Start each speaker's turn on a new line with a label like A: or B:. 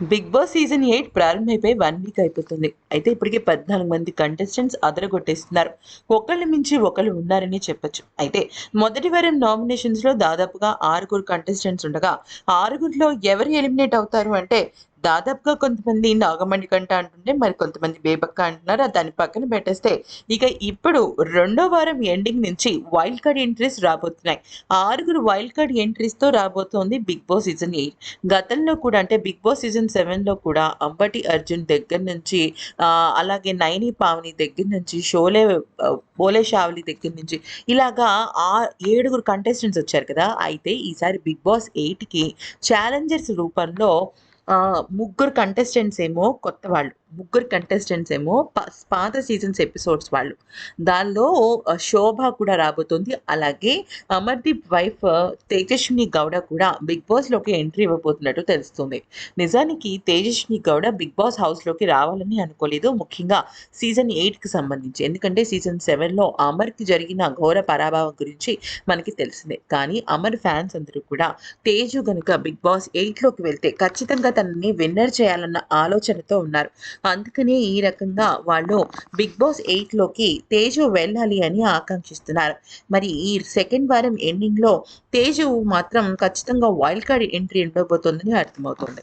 A: Big boss season eight ప్రారంభమైపోయి one week అయిపోతుంది. అయితే ఇప్పటికే పద్నాలుగు మంది కంటెస్టెంట్స్ అదరగొట్టేస్తున్నారు. ఒకళ్ళు మించి ఒకళ్ళు ఉన్నారని చెప్పొచ్చు. అయితే మొదటి వారం నామినేషన్స్లో దాదాపుగా ఆరుగురు కంటెస్టెంట్స్ ఉండగా ఆరుగురిలో ఎవరు ఎలిమినేట్ అవుతారు అంటే దాదాపుగా కొంతమంది నాగమణి కంట అంటుంటే మరి కొంతమంది బేబక్క అంటున్నారు దాని పక్కన పెట్టేస్తే ఇక ఇప్పుడు రెండో వారం ఎండింగ్ నుంచి వైల్డ్ కార్డ్ ఎంట్రీస్ రాబోతున్నాయి. ఆరుగురు వైల్డ్ కార్డ్ ఎంట్రీస్తో రాబోతోంది బిగ్ బాస్ సీజన్ ఎయిట్. గతంలో కూడా అంటే బిగ్ బాస్ సీజన్ సెవెన్లో కూడా అంబటి అర్జున్ దగ్గర నుంచి అలాగే నైని పావని దగ్గర నుంచి షోలే బోలే షావలి దగ్గర నుంచి ఇలాగా ఆ ఏడుగురు కంటెస్టెంట్స్ వచ్చారు కదా. అయితే ఈసారి బిగ్ బాస్ ఎయిట్కి ఛాలెంజర్స్ రూపంలో ముగ్గురు కంటెస్టెంట్స్ ఏమో కొత్త వాళ్ళు. ముగ్గురు కంటెస్టెంట్స్ ఏమో పాత సీజన్స్ ఎపిసోడ్స్ వాళ్ళు. దానిలో శోభ కూడా రాబోతుంది. అలాగే అమర్దీప్ వైఫ్ తేజస్విని గౌడ కూడా బిగ్ బాస్లోకి ఎంట్రీ ఇవ్వబోతున్నట్టు తెలుస్తుంది. నిజానికి తేజస్విని గౌడ బిగ్ బాస్ హౌస్లోకి రావాలని అనుకోలేదు. ముఖ్యంగా సీజన్ ఎయిట్కి సంబంధించి. ఎందుకంటే సీజన్ సెవెన్లో అమర్కి జరిగిన ఘోర పరాభావం గురించి మనకి తెలిసిందే. కానీ అమర్ ఫ్యాన్స్ అందరూ కూడా తేజు గనుక బిగ్ బాస్ ఎయిట్లోకి వెళ్తే ఖచ్చితంగా తనని విన్నర్ చేయాలన్న ఆలోచనతో ఉన్నారు. అందుకనే ఈ రకంగా వాళ్ళు బిగ్ బాస్ ఎయిట్లోకి తేజు వెళ్ళాలి అని ఆకాంక్షిస్తున్నారు. మరి ఈ సెకండ్ వారం ఎండింగ్లో తేజు మాత్రం ఖచ్చితంగా వైల్డ్ కార్డ్ ఎంట్రీ ఉండబోతోందని అర్థమవుతుంది.